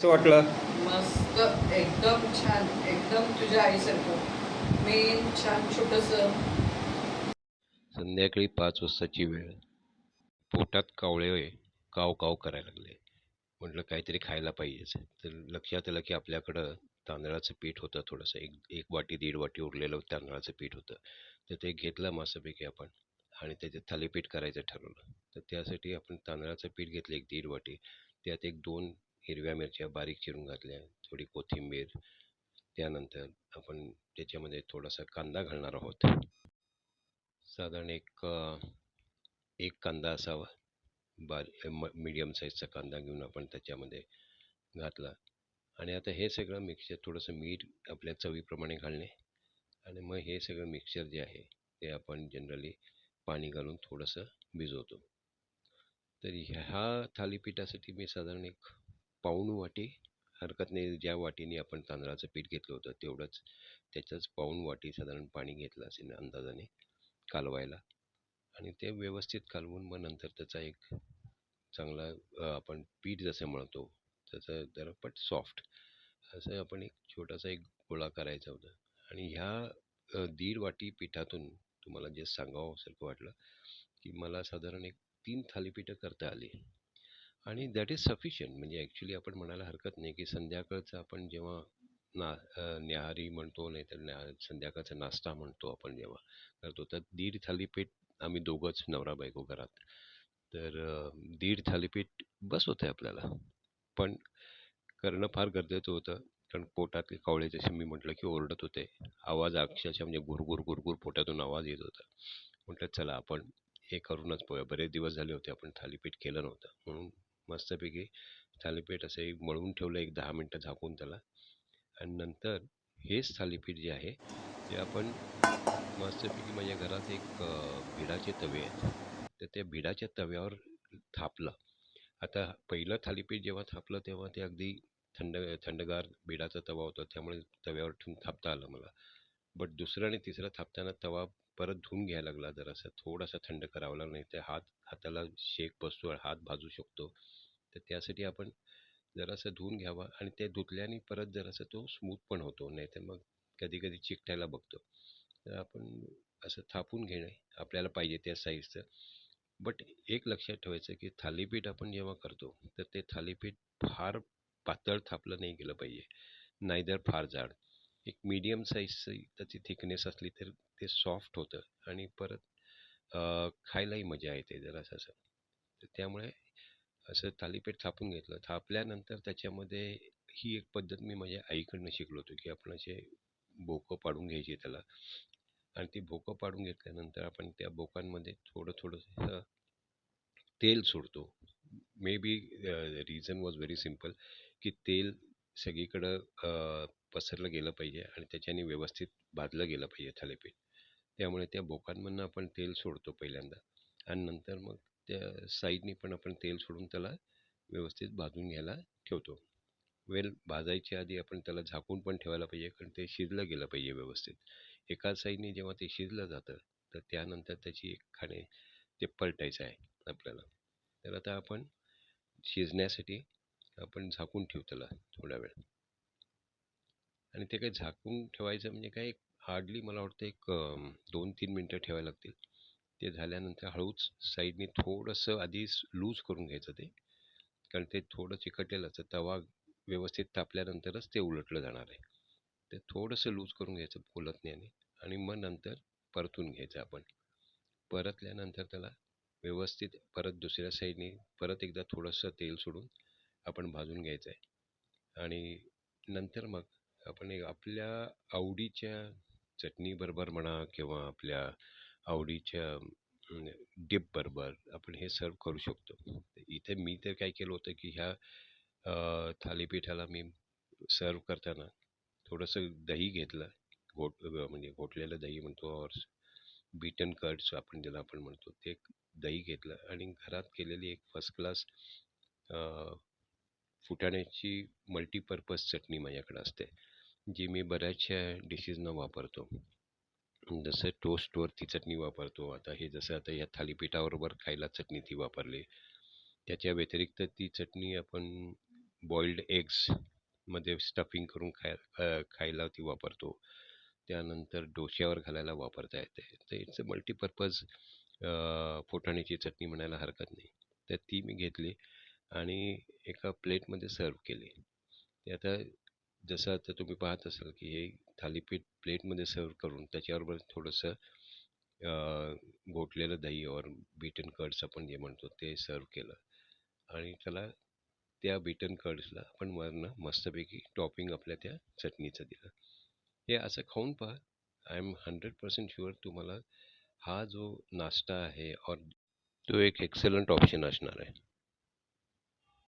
कसं वाटलं? मस्त एकदम छान एकदम तुझ्या आईसारखं. मेन छान छोटंसं. संध्याकाळी पाच वाजताची वेळ. पोटात कावळे काव काव करायला लागले. म्हटलं काहीतरी खायला पाहिजेच. तर लक्षात आलं की आपल्याकडं तांदळाचं पीठ होतं थोडंसं. एक एक वाटी दीड वाटी उरलेलं तांदळाचं पीठ होतं. तर ते घेतलं मस्तपैकी आपण आणि त्याचे थालीपीठ करायचं ठरवलं. तर त्यासाठी आपण तांदळाचं पीठ घेतलं एक दीड वाटी. त्यात एक दोन हिरव्या मिरच्या बारीक चिरून घातल्या थोडी कोथिंबीर त्यानंतर आपण त्याच्यामध्ये थोडासा कांदा घालणार आहोत. साधारण एक एक कांदा असावा. बारी मीडियम साईजचा कांदा घेऊन आपण त्याच्यामध्ये घातला. आणि आता हे सगळं मिक्सचर थोडंसं मीठ आपल्या चवीप्रमाणे घालणे. आणि मग हे सगळं मिक्सचर जे आहे ते आपण जनरली पाणी घालून थोडंसं भिजवतो. तर ह्या थालीपीठासाठी मी साधारण एक पाऊण वाटी हरकत नाही ज्या वाटीने आपण तांदळाचं पीठ घेतलं होतं तेवढंच त्याच्याच पाऊण वाटी साधारण पाणी घेतलं असेल अंदाजाने कालवायला. आणि ते व्यवस्थित कालवून मग नंतर त्याचा एक चांगला आपण पीठ जसं मळतो तसं दरपट पट सॉफ्ट असं आपण एक छोटासा एक गोळा करायचा होता. आणि ह्या दीड वाटी पिठातून तुम्हाला जे सांगावं सारखं वाटलं की मला साधारण एक तीन थालीपीठं करता आली. आणि दॅट इज सफिशियंट म्हणजे ॲक्च्युली आपण म्हणायला हरकत नाही की संध्याकाळचं आपण जेव्हा ना न्याहारी म्हणतो नाही तर न्या संध्याकाळचा नाश्ता म्हणतो आपण जेव्हा करतो तर दीड थालीपीठ आम्ही दोघंच नवरा बायको घरात. तर दीड थालीपीठ बस होतं आहे आपल्याला. पण करणं फार गरजेचं होतं कारण पोटातले कावळे जसे मी म्हटलं की ओरडत होते. आवाज अक्षरशः म्हणजे गुरगुर गुरगुर पोटातून आवाज येत होता. म्हटलं चला आपण हे करूनच पोया. बरेच दिवस झाले होते आपण थालीपीठ केलं नव्हतं. म्हणून मस्तपैकी थालीपीठ असं एक मळून ठेवलं एक दहा मिनटं झाकून त्याला. आणि नंतर हेच थालीपीठ जे आहे ते आपण मस्तपैकी माझ्या घरात एक भिडाचे तवे आहेत. तर त्या भिडाच्या तव्यावर थापलं. आता पहिलं थालीपीठ जेव्हा थापलं तेव्हा ते अगदी थंड थंडगार बिडाचा तवा होता त्यामुळे तव्यावर ठेवून थापता आलं मला. बट दुसरं आणि तिसरं थापताना तवा परत धुवून घ्यायला लागला जरासा. थोडासा थंड करावा लागला नाही तर हात हाताला शेक बसतो हात भाजू शकतो. तर त्यासाठी आपण जरासं धुवून घ्यावा आणि ते धुतल्याने परत जरासा तो स्मूथ पण होतो नाहीतर मग कधी कधी चिकटायला बघतो. तर आपण असं थापून घेणे आपल्याला पाहिजे त्या साईजचं बट एक लक्षात ठेवायचं की थालीपीठ आपण जेव्हा करतो तर ते थालीपीठ फार पातळ थापलं नाही गेलं पाहिजे. नाहीतर फार जाड. एक मीडियम साईजची त्याची थिकनेस असली तर ते सॉफ्ट होतं आणि परत खायलाही मजा येते जरासं असं. तर त्यामुळे असं थालीपीठ थापून घेतलं. थापल्यानंतर त्याच्यामध्ये ही एक पद्धत मी माझ्या आईकडनं शिकलो होतो की आपण असे बोकं पाडून घ्यायची त्याला. आणि ती बोकं पाडून घेतल्यानंतर आपण त्या बोकांमध्ये थोडं थोडंसं तेल सोडतो. Maybe reason was very simple की तेल सगळीकडं पसरलं गेलं पाहिजे आणि त्याच्याने व्यवस्थित भाजलं गेलं पाहिजे थालीपीठ. त्यामुळे त्या बोकांमधनं आपण तेल सोडतो पहिल्यांदा. आणि नंतर मग त्या साईडनी पण आपण तेल सोडून त्याला व्यवस्थित भाजून घ्यायला ठेवतो. वेल भाजायच्या आधी आपण त्याला झाकून पण ठेवायला पाहिजे कारण ते शिजलं गेलं पाहिजे व्यवस्थित. एका साईडने जेव्हा ते शिजलं जातं तर त्यानंतर त्याची एक खाणे ते पलटायचं आहे आपल्याला. तर आता आपण शिजण्यासाठी आपण झाकून ठेवू त्याला थोडा वेळ. आणि ते काही झाकून ठेवायचं म्हणजे काय हार्डली मला वाटतं एक दोन तीन मिनटं ठेवायला लागतील. ते झाल्यानंतर हळूच साईडने थोडंसं आधी लूज करून घ्यायचं ते. कारण ते थोडं चिकटलेलं असतं. तवा व्यवस्थित तापल्यानंतरच ते उलटलं जाणार आहे. ते थोडंसं लूज करून घ्यायचं पोलतण्याने आणि मग नंतर परतून घ्यायचं आपण. परतल्यानंतर त्याला व्यवस्थित परत दुसऱ्या साईडने परत एकदा थोडंसं तेल सोडून आपण भाजून घ्यायचं आहे आणि नंतर मग आपण एक आपल्या आवडीच्या चटणीबरोबर म्हणा किंवा आपल्या आवडीच्या म्हणजे डिप बरोबर आपण हे सर्व करू शकतो. इथे मी तर काय केलं होतं की ह्या थालीपीठाला मी सर्व करताना थोडंसं दही घेतलं. घोट म्हणजे घोटलेलं दही म्हणतो और बीटन कर्ड्स आपण ज्याला आपण म्हणतो ते दही घेतलं आणि घरात केलेली एक फर्स्ट क्लास फुटाण्याची मल्टीपर्पज चटणी माझ्याकडे असते जी मी बऱ्याचशा डिशेसना वापरतो. जसं टोस्टवर ती चटणी वापरतो आता हे जसं आता या थालीपीठाबरोबर खायला चटणी ती वापरली त्याच्या व्यतिरिक्त ती चटणी आपण बॉइल्ड एग्समध्ये स्टफिंग करून खाय खायला ती वापरतो. त्यानंतर डोश्यावर घालायला वापरता येते. तर इट्स अ मल्टीपर्पज फुटाण्याची चटणी म्हणायला हरकत नाही. तर ती मी घेतली आणि एका प्लेटमध्ये सर्व केली. ते आता जसं आता तुम्ही पाहत असाल की हे थालीपीठ प्लेटमध्ये सर्व करून त्याच्याबरोबर थोडंसं गोठलेलं गोटलेलं दही और बीटन कर्ड्स आपण जे म्हणतो ते सर्व केलं. आणि त्याला त्या बीटन कर्ड्सला आपण वरनं मस्तपैकी टॉपिंग आपल्या त्या चटणीचं दिलं. हे असं खाऊन पहा. I am hundred percent sure तुम्हाला हा जो नाश्ता आहे और तो एक एक्सलंट ऑप्शन असणार आहे.